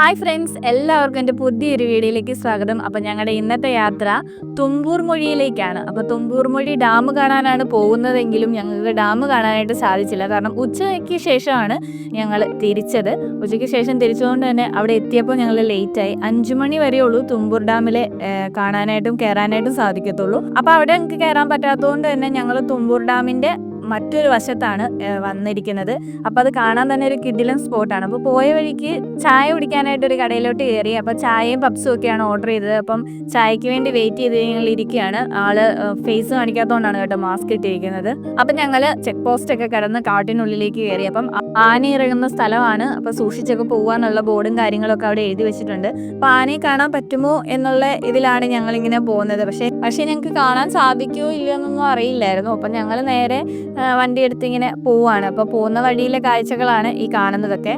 Hi friends എല്ലാവർക്കും എന്റെ പുതിയൊരു വീഡിയോയിലേക്ക് സ്വാഗതം. അപ്പോൾ ഞങ്ങളുടെ ഇന്നത്തെ യാത്ര തുമ്പൂർ മൊഴിയിലേക്കാണ്. അപ്പോൾ തുമ്പൂർ മൊഴി ഡാം കാണാനാണ് പോകുന്നതെങ്കിലും ഞങ്ങൾക്ക് ഡാം കാണാനായിട്ട് സാധിച്ചില്ല. കാരണം ഉച്ചയ്ക്ക് ശേഷമാണ് ഞങ്ങൾ തിരിച്ചത്. ഉച്ചയ്ക്ക് ശേഷം തിരിച്ചുകൊണ്ട് തന്നെ അവിടെ എത്തിയപ്പോൾ ഞങ്ങൾ ലേറ്റായി. അഞ്ചു മണി വരെയുള്ളൂ തുമ്പൂർ ഡാമിലെ കാണാനായിട്ടും കയറാനായിട്ടും സാധിക്കത്തുള്ളൂ. അപ്പോൾ അവിടെ ഞങ്ങൾക്ക് കയറാൻ പറ്റാത്തതുകൊണ്ട് തന്നെ ഞങ്ങൾ തുമ്പൂർ ഡാമിന്റെ മറ്റൊരു വശത്താണ് വന്നിരിക്കുന്നത്. അപ്പോൾ അത് കാണാൻ തന്നെ ഒരു കിഡിലൻ സ്പോട്ടാണ്. അപ്പോൾ പോയ വഴിക്ക് ചായ കുടിക്കാനായിട്ട് ഒരു കടയിലോട്ട് കയറി അപ്പോൾ ചായയും പപ്സും ഒക്കെയാണ് ഓർഡർ ചെയ്തത്. അപ്പം ചായയ്ക്ക് വേണ്ടി വെയിറ്റ് ചെയ്ത് ഞങ്ങൾ ഇരിക്കുകയാണ്. ആൾ ഫേസ് കാണിക്കാത്തതുകൊണ്ടാണ് കേട്ടോ മാസ്ക് ഇട്ടിരിക്കുന്നത്. അപ്പം ഞങ്ങൾ ചെക്ക് പോസ്റ്റ് ഒക്കെ കടന്ന് കാട്ടിനുള്ളിലേക്ക് കയറി. അപ്പം ആന ഇറങ്ങുന്ന സ്ഥലമാണ്. അപ്പോൾ സൂക്ഷിച്ചൊക്കെ പോകാനുള്ള ബോർഡും കാര്യങ്ങളൊക്കെ അവിടെ എഴുതി വെച്ചിട്ടുണ്ട്. അപ്പോൾ ആനയെ കാണാൻ പറ്റുമോ എന്നുള്ള ഇതിലാണ് ഞങ്ങളിങ്ങനെ പോകുന്നത്. പക്ഷേ പക്ഷേ ഞങ്ങൾക്ക് കാണാൻ സാധിക്കുമോ ഇല്ലയോ എന്നൊന്നും അറിയില്ലായിരുന്നു. അപ്പം ഞങ്ങൾ നേരെ വണ്ടി എടുത്ത് ഇങ്ങനെ പോവാണ്. അപ്പോൾ പോകുന്ന വഴിയിലെ കാഴ്ചകളാണ് ഈ കാണുന്നതൊക്കെ.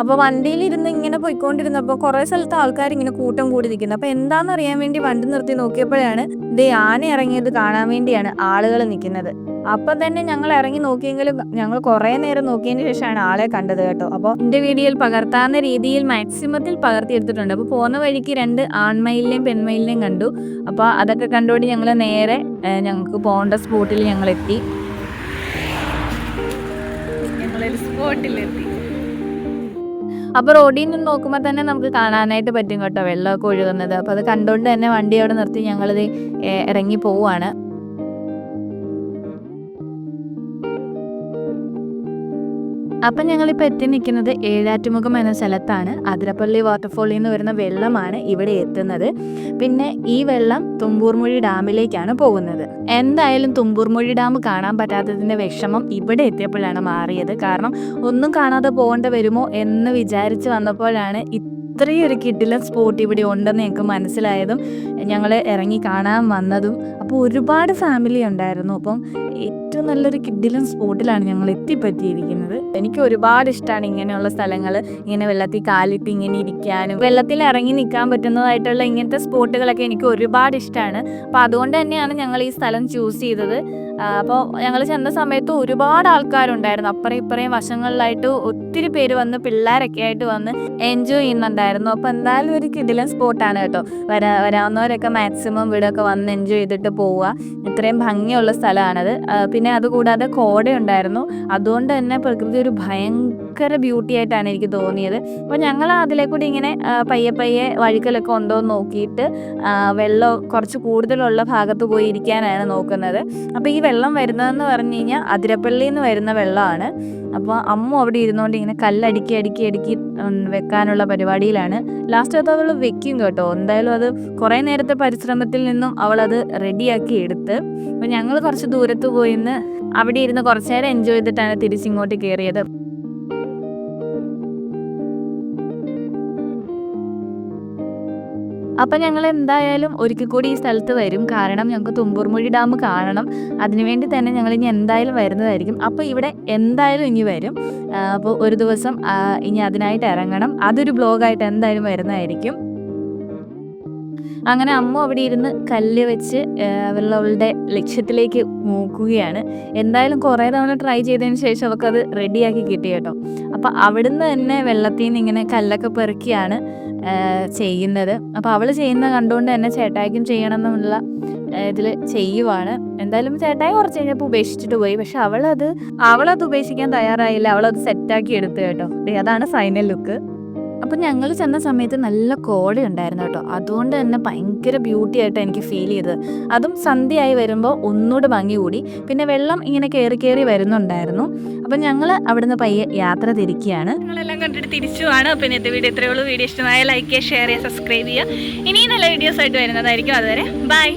അപ്പോൾ വണ്ടിയിൽ ഇരുന്ന് ഇങ്ങനെ പോയിക്കൊണ്ടിരുന്നപ്പോൾ കുറേ സ്ഥലത്ത് ആൾക്കാർ ഇങ്ങനെ കൂട്ടം കൂടി നിൽക്കുന്നത് അപ്പോൾ എന്താണെന്ന് അറിയാൻ വേണ്ടി വണ്ടി നിർത്തി നോക്കിയപ്പോഴാണ് ദേ ആന ഇറങ്ങിയത് കാണാൻ വേണ്ടിയാണ് ആളുകൾ നിൽക്കുന്നത് അപ്പം തന്നെ ഞങ്ങൾ ഇറങ്ങി നോക്കിയെങ്കിലും ഞങ്ങൾ കുറേ നേരം നോക്കിയതിന് ശേഷമാണ് ആളെ കണ്ടത് കേട്ടോ. അപ്പോൾ എന്റെ വീഡിയോയിൽ പകർത്താവുന്ന രീതിയിൽ മാക്സിമത്തിൽ പകർത്തിയെടുത്തിട്ടുണ്ട് അപ്പോൾ പോകുന്ന വഴിക്ക് രണ്ട് ആൺമയിലിനെയും പെൺമയിലിനെയും കണ്ടു. അപ്പോൾ അതൊക്കെ കണ്ടുകൊണ്ട് ഞങ്ങൾ നേരെ ഞങ്ങൾക്ക് പോകേണ്ട സ്പോട്ടിൽ ഞങ്ങൾ എത്തി ഞങ്ങളൊരു സ്പോട്ടിലെത്തി. അപ്പോൾ റോഡിൽ നിന്ന് നോക്കുമ്പോൾ തന്നെ നമുക്ക് കാണാനായിട്ട് പറ്റും കേട്ടോ വെള്ളമൊക്കെ ഒഴുകുന്നത്. അപ്പോൾ അത് കണ്ടുകൊണ്ട് തന്നെ വണ്ടി അവിടെ നിർത്തി ഞങ്ങളിത് ഇറങ്ങി പോവുകയാണ്. അപ്പം ഞങ്ങളിപ്പോൾ എത്തി നിൽക്കുന്നത് ഏഴാറ്റുമുഖം എന്ന സ്ഥലത്താണ്. അതിരപ്പള്ളി വാട്ടർഫോളിൽ നിന്ന് വരുന്ന വെള്ളമാണ് ഇവിടെ എത്തുന്നത്. പിന്നെ ഈ വെള്ളം തുമ്പൂർമൊഴി ഡാമിലേക്കാണ് പോകുന്നത്. എന്തായാലും തുമ്പൂർമൊഴി ഡാം കാണാൻ പറ്റാത്തതിന്റെ വിഷമം ഇവിടെ എത്തിയപ്പോഴാണ് മാറിയത്. കാരണം ഒന്നും കാണാതെ പോകേണ്ട വരുമോ എന്ന് വിചാരിച്ച് വന്നപ്പോഴാണ് ഇത്രയും ഒരു കിഡിലൻ സ്പോട്ട് ഇവിടെ ഉണ്ടെന്ന് ഞങ്ങൾക്ക് മനസ്സിലായതും ഞങ്ങൾ ഇറങ്ങി കാണാൻ വന്നതും അപ്പോൾ ഒരുപാട് ഫാമിലി ഉണ്ടായിരുന്നു. അപ്പം ഏറ്റവും നല്ലൊരു കിഡിലൻ സ്പോട്ടിലാണ് ഞങ്ങൾ എത്തിപ്പറ്റിയിരിക്കുന്നത്. എനിക്ക് ഒരുപാട് ഇഷ്ടമാണ് ഇങ്ങനെയുള്ള സ്ഥലങ്ങൾ ഇങ്ങനെ വെള്ളത്തിൽ കാലിട്ട് ഇങ്ങനെ ഇരിക്കാനും വെള്ളത്തിൽ ഇറങ്ങി നിൽക്കാൻ പറ്റുന്നതായിട്ടുള്ള ഇങ്ങനത്തെ സ്പോട്ടുകളൊക്കെ എനിക്ക് ഒരുപാട് ഇഷ്ടമാണ് അപ്പോൾ അതുകൊണ്ട് തന്നെയാണ് ഞങ്ങൾ ഈ സ്ഥലം ചൂസ് ചെയ്തത്. അപ്പോൾ ഞങ്ങൾ ചെന്ന സമയത്ത് ഒരുപാട് ആൾക്കാരുണ്ടായിരുന്നു. അപ്പുറം ഇപ്പുറയും വശങ്ങളിലായിട്ട് ഒത്തിരി പേര് വന്ന് പിള്ളേരൊക്കെ ആയിട്ട് വന്ന് എൻജോയ് ചെയ്യുന്നുണ്ടായിരുന്നു. അപ്പോൾ എന്തായാലും ഒരു കിടിലൻ സ്പോട്ടാണ് കേട്ടോ. വരാ വരാവുന്നവരൊക്കെ മാക്സിമം ഇവിടെയൊക്കെ വന്ന് എൻജോയ് ചെയ്തിട്ട് പോവുക. ഇത്രയും ഭംഗിയുള്ള സ്ഥലമാണത്. പിന്നെ അതുകൂടാതെ കോടയുണ്ടായിരുന്നു അതുകൊണ്ട് തന്നെ പ്രകൃതി ഒരു ഭയങ്കര ബ്യൂട്ടി ആയിട്ടാണ് എനിക്ക് തോന്നിയത്. അപ്പോൾ ഞങ്ങൾ അതിലേക്കൂടി ഇങ്ങനെ പയ്യെ പയ്യെ വഴിക്കലൊക്കെ ഉണ്ടോ എന്ന് നോക്കിയിട്ട് വെള്ളം കുറച്ച് കൂടുതലുള്ള ഭാഗത്ത് പോയി ഇരിക്കാനാണ് നോക്കുന്നത്. അപ്പോൾ ഈ വെള്ളം വരുന്നതെന്ന് പറഞ്ഞു കഴിഞ്ഞാൽ അതിരപ്പള്ളിയിൽ നിന്ന് വരുന്ന വെള്ളമാണ്. അപ്പോൾ അമ്മ അവിടെ ഇരുന്നുകൊണ്ട് ഇങ്ങനെ കല്ലടുക്കി അടുക്കി അടുക്കി വെക്കാനുള്ള പരിപാടിയിലാണ്. ലാസ്റ്റ് അത് അവൾ വെക്കും കേട്ടോ. എന്തായാലും അത് കുറേ നേരത്തെ പരിശ്രമത്തിൽ നിന്നും അവൾ അത് റെഡിയാക്കി എടുത്ത്. അപ്പോൾ ഞങ്ങൾ കുറച്ച് ദൂരത്ത് പോയിന്ന് അവിടെ ഇരുന്ന് കുറച്ച് നേരം എൻജോയ് ചെയ്തിട്ടാണ് തിരിച്ചിങ്ങോട്ട് കയറിയത്. അപ്പം ഞങ്ങൾ എന്തായാലും ഒരിക്കൽ കൂടി ഈ സ്ഥലത്ത് വരും. കാരണം ഞങ്ങൾക്ക് തുമ്പൂർമുഴി ഡാം കാണണം. അതിനുവേണ്ടി തന്നെ ഞങ്ങൾ ഇനി എന്തായാലും വരുന്നതായിരിക്കും. അപ്പോൾ ഇവിടെ എന്തായാലും ഇനി വരും. അപ്പോൾ ഒരു ദിവസം ഇനി അതിനായിട്ട് ഇറങ്ങണം. അതൊരു ബ്ലോഗായിട്ട് എന്തായാലും വരുന്നതായിരിക്കും. അങ്ങനെ അമ്മ അവിടെ ഇരുന്ന് കല്ല് വെച്ച് അവളുടെ ലക്ഷ്യത്തിലേക്ക് നോക്കുകയാണ്. എന്തായാലും കുറേ തവണ ട്രൈ ചെയ്തതിന് ശേഷം അവൾക്കത് റെഡിയാക്കി കിട്ടി കേട്ടോ. അപ്പോൾ അവിടുന്ന് തന്നെ വെള്ളത്തിൽ നിന്ന് ഇങ്ങനെ കല്ലൊക്കെ പെറുക്കിയാണ് ചെയ്യുന്നത്. അപ്പോൾ അവൾ ചെയ്യുന്ന കണ്ടുകൊണ്ട് തന്നെ ചേട്ടായിക്കും ചെയ്യണം എന്നുള്ള ഇതിൽ ചെയ്യുവാണ്. എന്തായാലും ചേട്ടായി കുറച്ച് കഴിഞ്ഞപ്പോൾ ഉപേക്ഷിച്ചിട്ട് പോയി. പക്ഷെ അവളത് അവളത് ഉപേക്ഷിക്കാൻ തയ്യാറായില്ല. അവളത് സെറ്റാക്കി എടുത്തു കേട്ടോ. അതാണ് ഫൈനൽ ലുക്ക് അപ്പം ഞങ്ങൾ ചെന്ന സമയത്ത് നല്ല കോട ഉണ്ടായിരുന്നു കേട്ടോ. അതുകൊണ്ട് തന്നെ ഭയങ്കര ബ്യൂട്ടി ആയിട്ട് എനിക്ക് ഫീൽ ചെയ്തത്. അതും സന്ധ്യയായി വരുമ്പോൾ ഒന്നുകൂടെ ഭംഗി കൂടി. പിന്നെ വെള്ളം ഇങ്ങനെ കയറി കയറി വരുന്നുണ്ടായിരുന്നു. അപ്പം ഞങ്ങൾ അവിടുന്ന് പയ്യെ യാത്ര തിരിക്കുകയാണ്. നിങ്ങളെല്ലാം കണ്ടിട്ട് തിരിച്ചുമാണ് പിന്നെ ഇന്നത്തെ വീഡിയോ ഇത്രയേ ഉള്ളൂ. വീഡിയോ ഇഷ്ടമായ ലൈക്ക് ചെയ്യുക ഷെയർ ചെയ്യുക സബ്സ്ക്രൈബ് ചെയ്യുക. ഇനിയും നല്ല വീഡിയോസ് ആയിട്ട് വരുന്നതായിരിക്കും. അതുവരെ ബൈ